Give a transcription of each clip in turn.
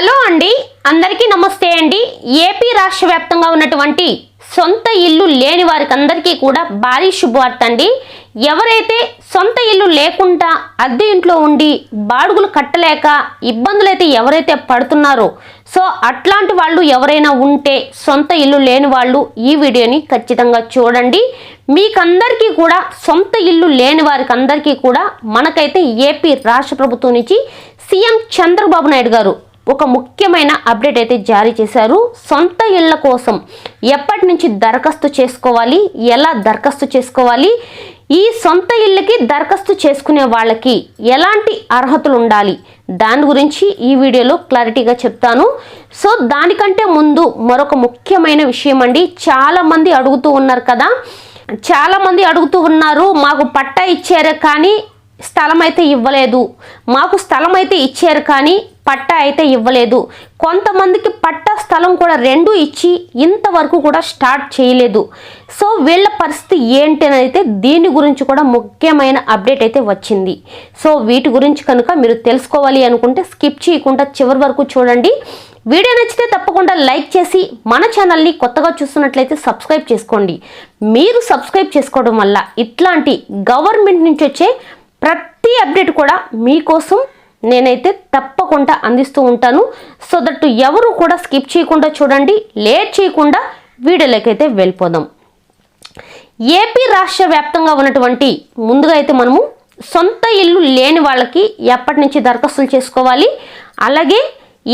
Hello అండి. అందరికీ నమస్తే అండి. ఏపీ రాష్ట్ర వ్యాప్తంగా ఉన్నటువంటి సొంత ఇల్లు లేని వారికి అందరికీ కూడా భారీ శుభవార్త అండి. ఎవరైతే సొంత ఇల్లు లేకుండా అద్దె ఇంట్లో ఉండి బాడుగులు కట్టలేక ఇబ్బందులైతే ఎవరైతే పడుతున్నారో సో అట్లాంటి వాళ్ళు ఎవరైనా ఉంటే సొంత ఇల్లు లేని వాళ్ళు ఈ వీడియోని ఖచ్చితంగా చూడండి. మీకందరికీ కూడా సొంత ఇల్లు లేని వారికి అందరికీ కూడా మనకైతే ఏపీ రాష్ట్ర ప్రభుత్వం నుంచి సీఎం చంద్రబాబు నాయుడు గారు ఒక ముఖ్యమైన అప్డేట్ అయితే జారీ చేశారు. సొంత ఇళ్ళ కోసం ఎప్పటి నుంచి దరఖాస్తు చేసుకోవాలి? ఎలా దరఖాస్తు చేసుకోవాలి? ఈ సొంత ఇళ్ళకి దరఖాస్తు చేసుకునే వాళ్ళకి ఎలాంటి అర్హతలు ఉండాలి? దాని గురించి ఈ వీడియోలో క్లారిటీగా చెప్తాను. సో దానికంటే ముందు మరొక ముఖ్యమైన విషయం అండి. చాలామంది అడుగుతూ ఉన్నారు కదా. చాలామంది అడుగుతూ ఉన్నారు మాకు పట్టా ఇచ్చారు కానీ స్థలం అయితే ఇవ్వలేదు. మాకు స్థలం అయితే ఇచ్చారు కానీ పట్టా అయితే ఇవ్వలేదు. కొంతమందికి పట్టా స్థలం కూడా రెండు ఇచ్చి ఇంతవరకు కూడా స్టార్ట్ చేయలేదు. సో వీళ్ళ పరిస్థితి ఏంటి అని అయితే దీని గురించి కూడా ముఖ్యమైన అప్డేట్ అయితే వచ్చింది. సో వీటి గురించి కనుక మీరు తెలుసుకోవాలి అనుకుంటే స్కిప్ చేయకుండా చివరి వరకు చూడండి. వీడియో నచ్చితే తప్పకుండా లైక్ చేసి మన ఛానల్ని కొత్తగా చూస్తున్నట్లయితే సబ్స్క్రైబ్ చేసుకోండి. మీరు సబ్స్క్రైబ్ చేసుకోవడం వల్ల ఇట్లాంటి గవర్నమెంట్ నుంచి వచ్చే ప్రతి అప్డేట్ కూడా మీకోసం నేనైతే తప్పకుండా అందిస్తూ ఉంటాను. సో దట్ ఎవరు కూడా స్కిప్ చేయకుండా చూడండి లేట్ చేయకుండా వీడియోలోకైతే వెళ్ళిపోదాం. ఏపీ రాష్ట్ర వ్యాప్తంగా ఉన్నటువంటి ముందుగా అయితే మనము సొంత ఇల్లు లేని వాళ్ళకి ఎప్పటి నుంచి దరఖాస్తులు చేసుకోవాలి అలాగే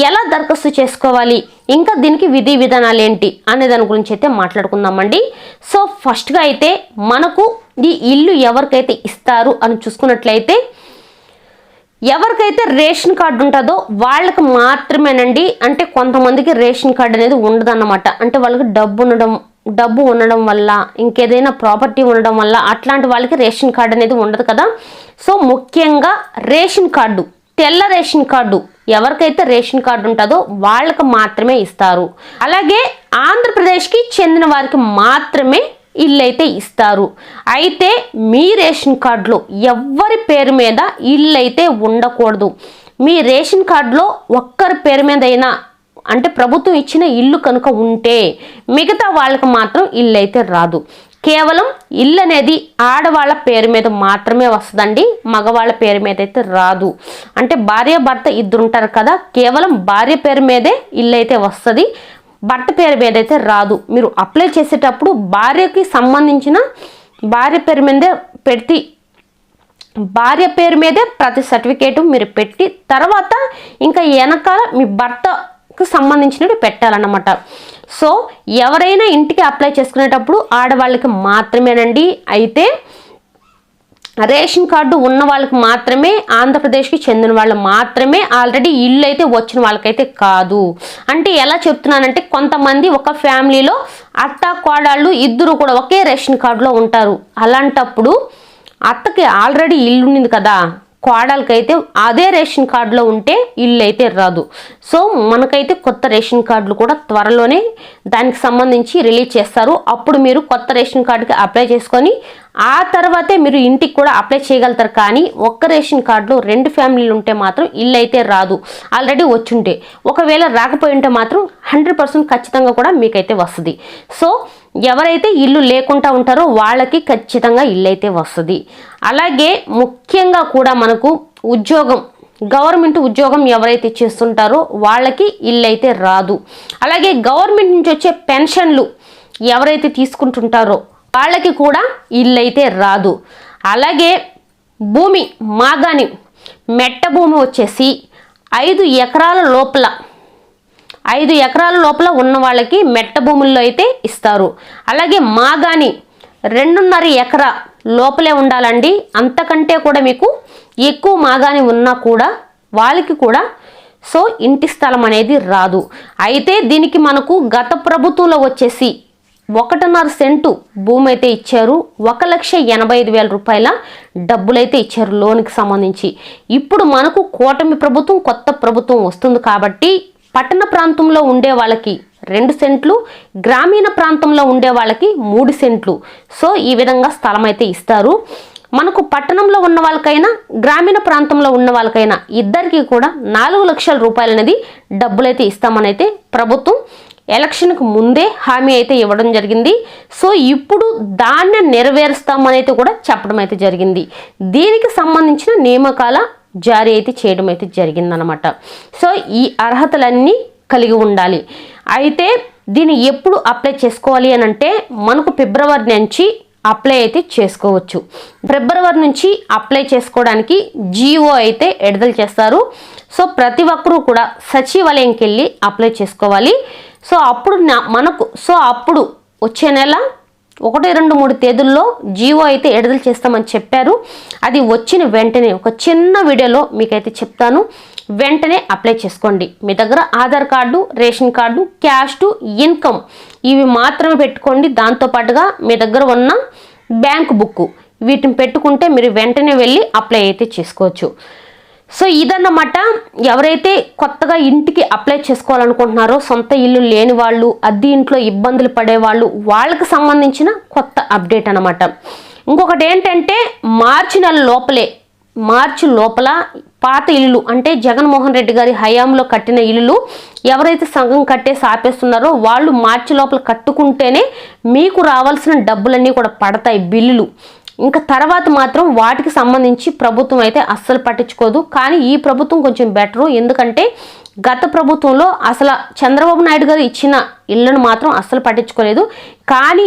ఎలా దరఖాస్తు చేసుకోవాలి ఇంకా దీనికి విధి విధానాలు ఏంటి అనే దాని గురించి అయితే మాట్లాడుకుందామండి. సో ఫస్ట్గా అయితే మనకు ఈ ఇల్లు ఎవరికైతే ఇస్తారు అని చూసుకున్నట్లయితే ఎవరికైతే రేషన్ కార్డు ఉంటుందో వాళ్ళకి మాత్రమేనండి. అంటే కొంతమందికి రేషన్ కార్డు అనేది ఉండదన్నమాట. అంటే వాళ్ళకి డబ్బు ఉండడం డబ్బు ఉండడం వల్ల ఇంకేదైనా ప్రాపర్టీ ఉండడం వల్ల అట్లాంటి వాళ్ళకి రేషన్ కార్డు అనేది ఉండదు కదా. సో ముఖ్యంగా రేషన్ కార్డు తెల్ల రేషన్ కార్డు ఎవరికైతే రేషన్ కార్డు ఉంటుందో వాళ్ళకి మాత్రమే ఇస్తారు. అలాగే ఆంధ్రప్రదేశ్కి చెందిన వారికి మాత్రమే ఇల్లు అయితే ఇస్తారు. అయితే మీ రేషన్ కార్డులో ఎవరి పేరు మీద ఇల్లు అయితే ఉండకూడదు. మీ రేషన్ కార్డులో ఒక్కరి పేరు మీద అయినా అంటే ప్రభుత్వం ఇచ్చిన ఇల్లు కనుక ఉంటే మిగతా వాళ్ళకి మాత్రం ఇల్లు అయితే రాదు. కేవలం ఇల్లు అనేది ఆడవాళ్ళ పేరు మీద మాత్రమే వస్తుందండి మగవాళ్ళ పేరు మీద అయితే రాదు. అంటే భార్య భర్త ఇద్దరుంటారు కదా కేవలం భార్య పేరు మీదే ఇల్లు అయితే వస్తుంది భర్త పేరు మీద అయితే రాదు. మీరు అప్లై చేసేటప్పుడు భార్యకి సంబంధించిన భార్య పేరు మీదే పెడితే భార్య పేరు మీదే ప్రతి సర్టిఫికేటు మీరు పెట్టి తర్వాత ఇంకా వెనకాల మీ భర్తకు సంబంధించినవి పెట్టాలన్నమాట. సో ఎవరైనా ఇంటికి అప్లై చేసుకునేటప్పుడు ఆడవాళ్ళకి మాత్రమేనండి. అయితే రేషన్ కార్డు ఉన్న వాళ్ళకి మాత్రమే ఆంధ్రప్రదేశ్కి చెందిన వాళ్ళు మాత్రమే ఆల్రెడీ ఇల్లు అయితే వచ్చిన వాళ్ళకైతే కాదు. అంటే ఎలా చెప్తున్నానంటే కొంతమంది ఒక ఫ్యామిలీలో అత్త కోడళ్ళు ఇద్దరు కూడా ఒకే రేషన్ కార్డులో ఉంటారు. అలాంటప్పుడు అత్తకి ఆల్రెడీ ఇల్లు ఉంది కదా కోడలకైతే అదే రేషన్ కార్డులో ఉంటే ఇల్లు అయితే రాదు. సో మనకైతే కొత్త రేషన్ కార్డులు కూడా త్వరలోనే దానికి సంబంధించి రిలీజ్ చేస్తారు. అప్పుడు మీరు కొత్త రేషన్ కార్డుకి అప్లై చేసుకొని ఆ తర్వాతే మీరు ఇంటికి కూడా అప్లై చేయగలుగుతారు. కానీ ఒక్క రేషన్ కార్డులో రెండు ఫ్యామిలీలు ఉంటే మాత్రం ఇల్లు అయితే రాదు. ఆల్రెడీ వచ్చుంటే. ఒకవేళ రాకపోయి ఉంటే మాత్రం హండ్రెడ్ పర్సెంట్ ఖచ్చితంగా కూడా మీకైతే వస్తుంది. సో ఎవరైతే ఇల్లు లేకుండా ఉంటారో వాళ్ళకి ఖచ్చితంగా ఇల్లు అయితే వస్తుంది. అలాగే ముఖ్యంగా కూడా మనకు ఉద్యోగం గవర్నమెంట్ ఉద్యోగం ఎవరైతే చేస్తుంటారో వాళ్ళకి ఇల్లు అయితే రాదు. అలాగే గవర్నమెంట్ నుంచి వచ్చే పెన్షన్లు ఎవరైతే తీసుకుంటుంటారో వాళ్ళకి కూడా ఇల్లు అయితే రాదు. అలాగే భూమి మాగాని మెట్ట భూమి వచ్చేసి ఐదు ఎకరాల లోపల ఐదు ఎకరాల లోపల ఉన్న వాళ్ళకి మెట్ట భూముల్లో అయితే ఇస్తారు. అలాగే మాగాని రెండున్నర ఎకరా లోపలే ఉండాలండి. అంతకంటే కూడా మీకు ఎక్కువ మాగాని ఉన్నా కూడా వాళ్ళకి కూడా సో ఇంటి స్థలం అనేది రాదు. అయితే దీనికి మనకు గత ప్రభుత్వంలో వచ్చేసి ఒకటిన్నర సెంటు భూమి అయితే ఇచ్చారు. ఒక లక్ష ఎనభై ఐదు వేల రూపాయల డబ్బులైతే ఇచ్చారు లోన్కి సంబంధించి. ఇప్పుడు మనకు కూటమి ప్రభుత్వం కొత్త ప్రభుత్వం వస్తుంది కాబట్టి పట్టణ ప్రాంతంలో ఉండే వాళ్ళకి రెండు సెంట్లు గ్రామీణ ప్రాంతంలో ఉండే వాళ్ళకి మూడు సెంట్లు. సో ఈ విధంగా స్థలం అయితే ఇస్తారు. మనకు పట్టణంలో ఉన్న వాళ్ళకైనా గ్రామీణ ప్రాంతంలో ఉన్న వాళ్ళకైనా ఇద్దరికి కూడా నాలుగు లక్షల రూపాయలు అనేది డబ్బులైతే ఇస్తామని అయితే ప్రభుత్వం ఎలక్షన్కు ముందే హామీ అయితే ఇవ్వడం జరిగింది. సో ఇప్పుడు దాన్ని నెరవేరుస్తామని అయితే కూడా చెప్పడం అయితే జరిగింది. దీనికి సంబంధించిన నియామకాల జారీ అయితే చేయడం అయితే జరిగిందనమాట సో ఈ అర్హతలన్నీ కలిగి ఉండాలి. అయితే దీన్ని ఎప్పుడు అప్లై చేసుకోవాలి అని అంటే మనకు ఫిబ్రవరి నుంచి అప్లై అయితే చేసుకోవచ్చు. ఫిబ్రవరి నుంచి అప్లై చేసుకోవడానికి జీఓ అయితే విడుదల చేస్తారు. సో ప్రతి ఒక్కరూ కూడా సచివాలయంకి వెళ్ళి అప్లై చేసుకోవాలి. సో అప్పుడు నా- మనకు సో అప్పుడు వచ్చే నెల ఒకటి రెండు మూడు తేదీల్లో జియో అయితే విడుదల చేస్తామని చెప్పారు. అది వచ్చిన వెంటనే ఒక చిన్న వీడియోలో మీకైతే చెప్తాను. వెంటనే అప్లై చేసుకోండి. మీ దగ్గర Aadhaar card ration card cash to income ఇవి మాత్రమే పెట్టుకోండి. దాంతోపాటుగా మీ దగ్గర ఉన్న బ్యాంక్ బుక్ వీటిని పెట్టుకుంటే మీరు వెంటనే వెళ్ళి అప్లై అయితే చేసుకోవచ్చు. సో ఇదన్నమాట ఎవరైతే కొత్తగా ఇంటికి అప్లై చేసుకోవాలనుకుంటున్నారో సొంత ఇల్లు లేని వాళ్ళు అద్దె ఇంట్లో ఇబ్బందులు పడే వాళ్ళు వాళ్ళకి సంబంధించిన కొత్త అప్డేట్ అనమాట ఇంకొకటి ఏంటంటే మార్చి నెల లోపలే మార్చి లోపల పాత ఇల్లు అంటే జగన్మోహన్ రెడ్డి గారి హయాంలో కట్టిన ఇల్లు ఎవరైతే సంఘం కట్టేసి ఆపేస్తున్నారో వాళ్ళు మార్చి లోపల కట్టుకుంటేనే మీకు రావాల్సిన డబ్బులన్నీ కూడా పడతాయి బిల్లులు. ఇంకా తర్వాత మాత్రం వాటికి సంబంధించి ప్రభుత్వం అయితే అస్సలు పట్టించుకోదు. కానీ ఈ ప్రభుత్వం కొంచెం బెటరు. ఎందుకంటే గత ప్రభుత్వంలో అసలు చంద్రబాబు నాయుడు గారు ఇచ్చిన ఇళ్ళను మాత్రం అస్సలు పట్టించుకోలేదు. కానీ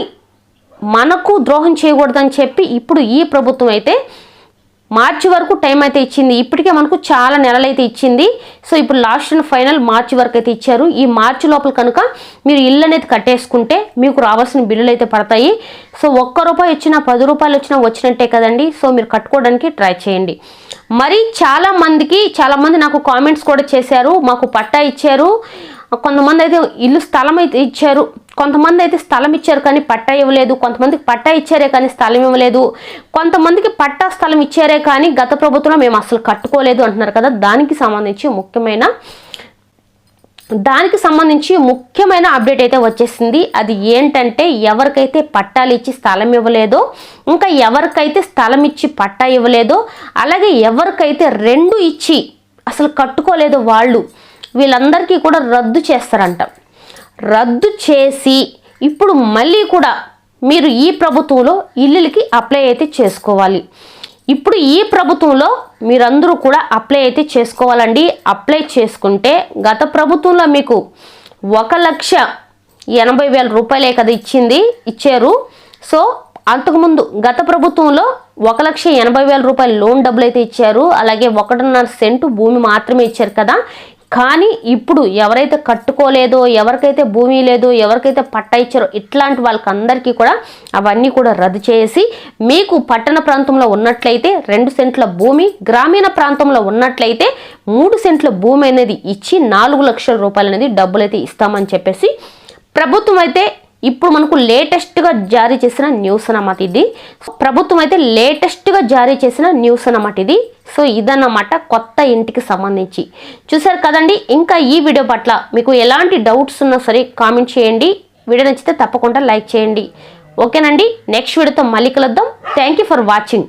మనకు ద్రోహం చేయకూడదని చెప్పి ఇప్పుడు ఈ ప్రభుత్వం అయితే మార్చి వరకు టైం అయితే ఇచ్చింది. ఇప్పటికే మనకు చాలా నెలలైతే ఇచ్చింది. సో ఇప్పుడు లాస్ట్ అండ్ ఫైనల్ మార్చి వరకు అయితే ఇచ్చారు. ఈ మార్చి లోపల కనుక మీరు ఇల్లు అనేది కట్టేసుకుంటే మీకు రావాల్సిన బిల్లులు అయితే పడతాయి. సో ఒక్క రూపాయి వచ్చినా పది రూపాయలు వచ్చినా వచ్చినట్టే కదండి. సో మీరు కట్టుకోవడానికి ట్రై చేయండి. మరి చాలా మందికి నాకు కామెంట్స్ కూడా చేశారు. మాకు పట్టా ఇచ్చారు. కొంతమంది అయితే ఇల్లు స్థలం అయితే ఇచ్చారు కొంతమంది అయితే స్థలం ఇచ్చారు కానీ పట్టా ఇవ్వలేదు కొంతమందికి పట్టా ఇచ్చారే కానీ స్థలం ఇవ్వలేదు కొంతమందికి పట్టా స్థలం ఇచ్చారే కానీ గత ప్రభుత్వంలో మేము అసలు కట్టుకోలేదు అంటున్నారు కదా. దానికి సంబంధించి ముఖ్యమైన దానికి సంబంధించి ముఖ్యమైన అప్డేట్ అయితే వచ్చేసింది. అది ఏంటంటే ఎవరికైతే పట్టాలు ఇచ్చి స్థలం ఇవ్వలేదో ఇంకా ఎవరికైతే స్థలం ఇచ్చి పట్టా ఇవ్వలేదో అలాగే ఎవరికైతే రెండు ఇచ్చి అసలు కట్టుకోలేదో వాళ్ళు వీళ్ళందరికీ కూడా రద్దు చేస్తారంట. రద్దు చేసి ఇప్పుడు మళ్ళీ కూడా మీరు ఈ ప్రభుత్వంలో ఇల్లులకి అప్లై అయితే చేసుకోవాలి. ఇప్పుడు ఈ ప్రభుత్వంలో మీరందరూ కూడా అప్లై అయితే చేసుకోవాలండి. అప్లై చేసుకుంటే గత ప్రభుత్వంలో మీకు ఒక లక్ష ఎనభై వేల రూపాయలే కదా ఇచ్చింది ఇచ్చారు. సో అంతకుముందు గత ప్రభుత్వంలో ఒక లక్ష ఎనభై వేల రూపాయలు లోన్ డబ్బులు అయితే ఇచ్చారు. అలాగే ఒకటిన్నర సెంటు భూమి మాత్రమే ఇచ్చారు కదా. కానీ ఇప్పుడు ఎవరైతే కట్టుకోలేదో ఎవరికైతే భూమి లేదో ఎవరికైతే పట్టా ఇచ్చారో ఇట్లాంటి వాళ్ళకందరికీ కూడా అవన్నీ కూడా రద్దు చేసి మీకు పట్టణ ప్రాంతంలో ఉన్నట్లయితే రెండు సెంట్ల భూమి గ్రామీణ ప్రాంతంలో ఉన్నట్లయితే మూడు సెంట్ల భూమి అనేది ఇచ్చి నాలుగు లక్షల రూపాయలు అనేది డబ్బులు అయితే ఇస్తామని చెప్పేసి ప్రభుత్వం అయితే ఇప్పుడు మనకు లేటెస్ట్గా జారీ చేసిన న్యూస్ అన్నమాట ఇది. ప్రభుత్వం అయితే లేటెస్ట్గా జారీ చేసిన న్యూస్ అన్నమాట ఇది. సో ఇదన్నమాట కొత్త ఇంటికి సంబంధించి. చూసారు కదండి ఇంకా ఈ వీడియో పట్ల మీకు ఎలాంటి డౌట్స్ ఉన్నా సరే కామెంట్ చేయండి. వీడియో నచ్చితే తప్పకుండా లైక్ చేయండి. ఓకేనండి నెక్స్ట్ వీడియోతో మళ్ళీ కలుద్దాం. Thank you for watching.